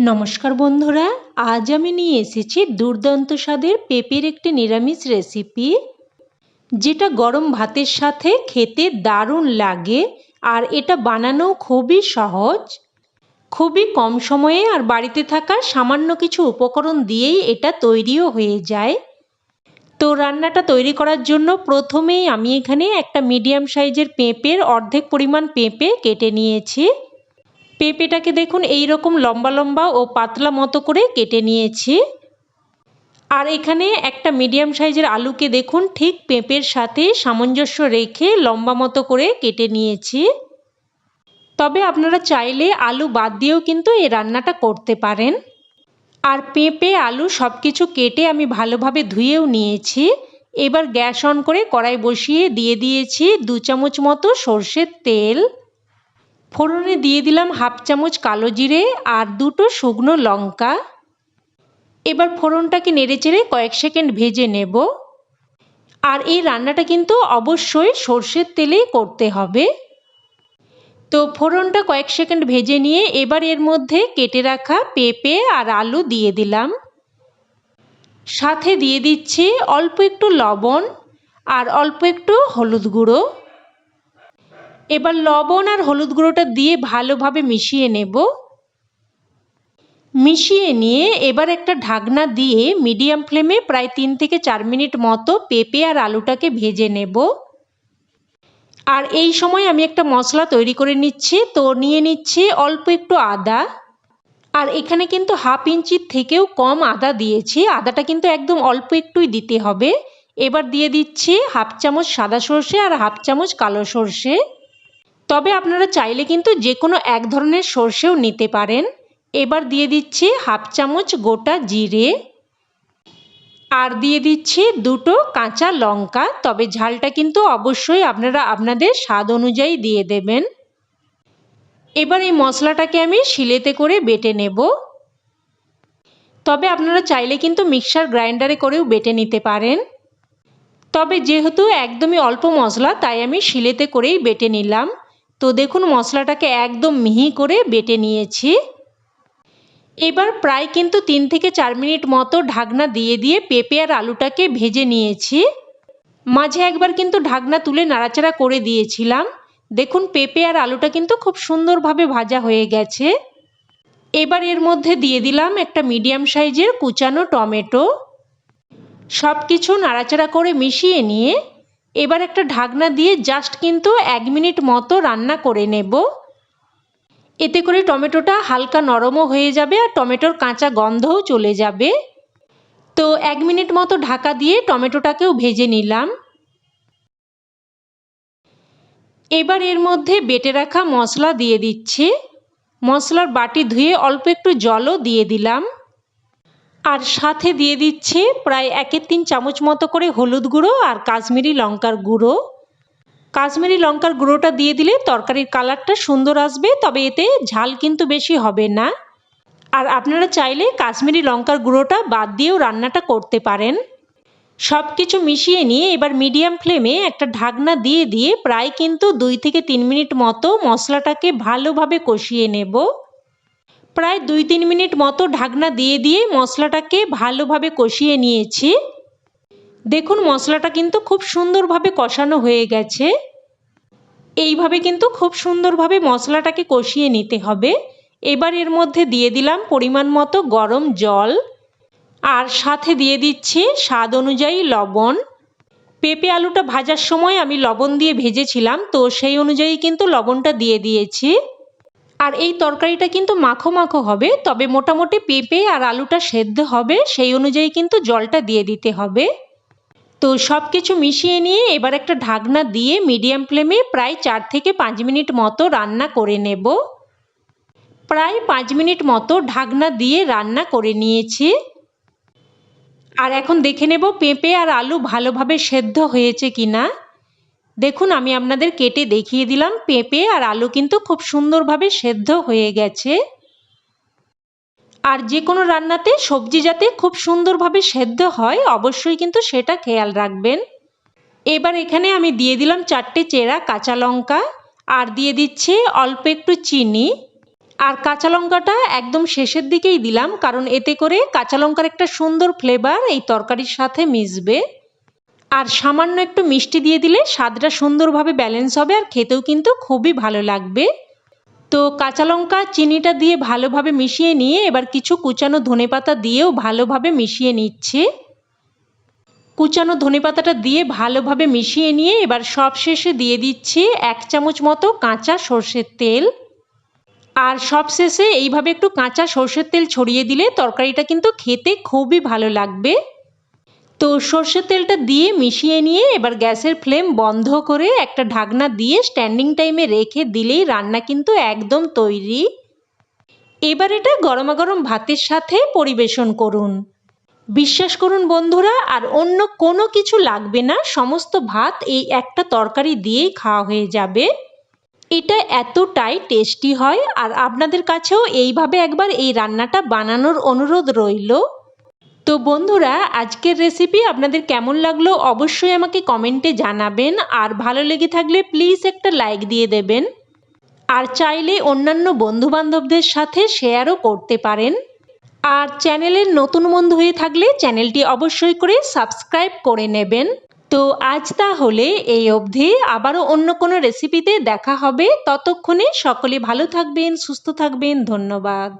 নমস্কার বন্ধুরা, আজ আমি নিয়ে এসেছি দুর্দান্ত স্বাদের পেঁপের একটি নিরামিষ রেসিপি যেটা গরম ভাতের সাথে খেতে দারুণ লাগে আর এটা বানানো খুবই সহজ। খুবই কম সময়ে আর বাড়িতে থাকা সামান্য কিছু উপকরণ দিয়েই এটা তৈরিও হয়ে যায়। তো রান্নাটা তৈরি করার জন্য প্রথমেই আমি এখানে একটা মিডিয়াম সাইজের পেঁপের অর্ধেক পরিমাণ পেঁপে কেটে নিয়েছি। পেঁপেটাকে দেখুন এই রকম লম্বা লম্বা ও পাতলা মতো করে কেটে নিয়েছি। আর এখানে একটা মিডিয়াম সাইজের আলুকে দেখুন ঠিক পেঁপের সাথে সামঞ্জস্য রেখে লম্বা মতো করে কেটে নিয়েছি। তবে আপনারা চাইলে আলু বাদ দিয়েও কিন্তু এই রান্নাটা করতে পারেন। আর পেঁপে, আলু সব কিছু কেটে আমি ভালোভাবে ধুয়েও নিয়েছি। এবার গ্যাস অন করে কড়াই বসিয়ে দিয়ে দিয়েছি দু চামচ মতো সর্ষের তেল। ফোড়নে দিয়ে দিলাম হাফ চামচ কালো জিরে আর দুটো শুকনো লঙ্কা। এবার ফোড়নটাকে নেড়েচেড়ে কয়েক সেকেন্ড ভেজে নেব। আর এই রান্নাটা কিন্তু অবশ্যই সর্ষের তেলেই করতে হবে। তো ফোড়নটা কয়েক সেকেন্ড ভেজে নিয়ে এবার এর মধ্যে কেটে রাখা পেঁপে আর আলু দিয়ে দিলাম। সাথে দিয়ে দিচ্ছি অল্প একটু লবণ আর অল্প একটু হলুদ গুঁড়ো। এবার লবণ আর হলুদ গুঁড়োটা দিয়ে ভালোভাবে মিশিয়ে নেব। মিশিয়ে নিয়ে এবার একটা ঢাকনা দিয়ে মিডিয়াম ফ্লেমে প্রায় তিন থেকে চার মিনিট মতো পেঁপে আর আলুটাকে ভেজে নেব। আর এই সময় আমি একটা মশলা তৈরি করে নিচ্ছি, তো নিয়ে নিচ্ছে অল্প একটু আদা। আর এখানে কিন্তু হাফ ইঞ্চির থেকেও কম আদা দিয়েছি, আদাটা কিন্তু একদম অল্প একটুই দিতে হবে। এবার দিয়ে দিচ্ছি হাফ চামচ সাদা সর্ষে আর হাফ চামচ কালো সর্ষে। তবে আপনারা চাইলে কিন্তু যে কোনো এক ধরনের সর্ষেও নিতে পারেন। এবার দিয়ে দিচ্ছি হাফ চামচ গোটা জিরে। আর দিয়ে দিচ্ছি দুটো কাঁচা লঙ্কা, তবে ঝালটা কিন্তু অবশ্যই আপনারা আপনাদের স্বাদ অনুযায়ী দিয়ে দেবেন। এবার এই মশলাটাকে আমি শিলেতে করে বেটে নেব। তবে আপনারা চাইলে কিন্তু মিক্সার গ্রাইন্ডারে করেও বেটে নিতে পারেন। তবে যেহেতু একদমই অল্প মশলা, তাই আমি শিলেতে করেই বেটে নিলাম। তো দেখুন মশলাটাকে একদম মিহি করে বেটে নিয়েছি। এবার প্রায় কিন্তু তিন থেকে চার মিনিট মতো ঢাকনা দিয়ে দিয়ে পেঁপে আর আলুটাকে ভেজে নিয়েছি। মাঝে একবার কিন্তু ঢাকনা তুলে নাড়াচাড়া করে দিয়েছিলাম। দেখুন পেঁপে আর আলুটা কিন্তু খুব সুন্দরভাবে ভাজা হয়ে গেছে। এবার এর মধ্যে দিয়ে দিলাম একটা মিডিয়াম সাইজের কুচানো টমেটো। সব কিছু নাড়াচাড়া করে মিশিয়ে নিয়ে এবার একটা ঢাকনা দিয়ে জাস্ট কিন্তু এক মিনিট মতো রান্না করে নেব। এতে করে টমেটোটা হালকা নরমও হয়ে যাবে আর টমেটোর কাঁচা গন্ধও চলে যাবে। তো এক মিনিট মতো ঢাকা দিয়ে টমেটোটাকেও ভেজে নিলাম। এবার এর মধ্যে বেটে রাখা মশলা দিয়ে দিচ্ছি। মশলার বাটি ধুয়ে অল্প একটু জলও দিয়ে দিলাম। আর সাথে দিয়ে দিচ্ছি প্রায় একের তিন চামচ মতো করে হলুদ গুঁড়ো আর কাশ্মীরি লঙ্কার গুঁড়ো। কাশ্মীরি লঙ্কার গুঁড়োটা দিয়ে দিলে তরকারির কালারটা সুন্দর আসবে, তবে এতে ঝাল কিন্তু বেশি হবে না। আর আপনারা চাইলে কাশ্মীরি লঙ্কার গুঁড়োটা বাদ দিয়েও রান্নাটা করতে পারেন। সব কিছু মিশিয়ে নিয়ে এবার মিডিয়াম ফ্লেমে একটা ঢাকনা দিয়ে দিয়ে প্রায় কিন্তু দুই থেকে তিন মিনিট মতো মশলাটাকে ভালোভাবে কষিয়ে নেব। প্রায় দুই তিন মিনিট মতো ঢাকনা দিয়ে দিয়ে মশলাটাকে ভালোভাবে কষিয়ে নিয়েছি। দেখুন, মশলাটা কিন্তু খুব সুন্দরভাবে কষানো হয়ে গেছে। এইভাবে কিন্তু খুব সুন্দরভাবে মশলাটাকে কষিয়ে নিতে হবে। এবার এর মধ্যে দিয়ে দিলাম পরিমাণ মতো গরম জল। আর সাথে দিয়ে দিচ্ছি স্বাদ অনুযায়ী লবণ। পেঁপে আলুটা ভাজার সময় আমি লবণ দিয়ে ভেজেছিলাম, তো সেই অনুযায়ী কিন্তু লবণটা দিয়ে দিয়েছি। আর এই তরকারিটা কিন্তু মাখো মাখো হবে, তবে মোটামুটি পেঁপে আর আলুটা সেদ্ধ হবে, সেই অনুযায়ী কিন্তু জলটা দিয়ে দিতে হবে। তো সব কিছু মিশিয়ে নিয়ে এবার একটা ঢাকনা দিয়ে মিডিয়াম ফ্লেমে প্রায় চার থেকে পাঁচ মিনিট মতো রান্না করে নেব। প্রায় পাঁচ মিনিট মতো ঢাকনা দিয়ে রান্না করে নিয়েছি। আর এখন দেখে নেব পেঁপে আর আলু ভালোভাবে সেদ্ধ হয়েছে কি না দেখুন, আমি আপনাদের কেটে দেখিয়ে দিলাম পেঁপে আর আলু কিন্তু খুব সুন্দরভাবে সেদ্ধ হয়ে গেছে। আর যে কোনো রান্নাতে সবজি যাতে খুব সুন্দরভাবে সেদ্ধ হয়, অবশ্যই কিন্তু সেটা খেয়াল রাখবেন। এবার এখানে আমি দিয়ে দিলাম চারটে চেরা কাঁচা লঙ্কা আর দিয়ে দিচ্ছে অল্প একটু চিনি। আর কাঁচা লঙ্কাটা একদম শেষের দিকেই দিলাম, কারণ এতে করে কাঁচা লঙ্কার একটা সুন্দর ফ্লেভার এই তরকারির সাথে মিশবে। আর সামান্য একটু মিষ্টি দিয়ে দিলে স্বাদটা সুন্দরভাবে ব্যালেন্স হবে আর খেতেও কিন্তু খুবই ভালো লাগবে। তো কাঁচা লঙ্কা চিনিটা দিয়ে ভালোভাবে মিশিয়ে নিয়ে এবার কিছু কুচানো ধনেপাতা দিয়েও ভালোভাবে মিশিয়ে নিচ্ছে। কুচানো ধনেপাতাটা দিয়ে ভালোভাবে মিশিয়ে নিয়ে এবার সব শেষে দিয়ে দিচ্ছি এক চামচ মতো কাঁচা সর্ষের তেল। আর সব শেষে এইভাবে একটু কাঁচা সর্ষের তেল ছড়িয়ে দিলে তরকারিটা কিন্তু খেতে খুবই ভালো লাগবে। তো সর্ষের তেলটা দিয়ে মিশিয়ে নিয়ে এবার গ্যাসের ফ্লেম বন্ধ করে একটা ঢাকনা দিয়ে স্ট্যান্ডিং টাইমে রেখে দিলেই রান্না কিন্তু একদম তৈরি। এবার এটা গরমা গরম ভাতের সাথে পরিবেশন করুন। বিশ্বাস করুন বন্ধুরা, আর অন্য কোনো কিছু লাগবে না, সমস্ত ভাত এই একটা তরকারি দিয়েই খাওয়া হয়ে যাবে। এটা এতটাই টেস্টি হয়, আর আপনাদের কাছেও এইভাবে একবার এই রান্নাটা বানানোর অনুরোধ রইল। তো বন্ধুরা, আজকের রেসিপি আপনাদের কেমন লাগল অবশ্যই আমাকে কমেন্টে জানাবেন। আর ভালো লেগে থাকলে প্লিজ একটা লাইক দিয়ে দেবেন। আর চাইলে অন্যান্য বন্ধুবান্ধবদের সাথে শেয়ারও করতে পারেন। আর চ্যানেলের নতুন বন্ধু হয়ে থাকলে চ্যানেলটি অবশ্যই করে সাবস্ক্রাইব করে নেবেন। তো আজ তাহলে এই অবধি। আবারও অন্য কোনো রেসিপিতে দেখা হবে। ততক্ষণে সকলে ভালো থাকবেন, সুস্থ থাকবেন। ধন্যবাদ।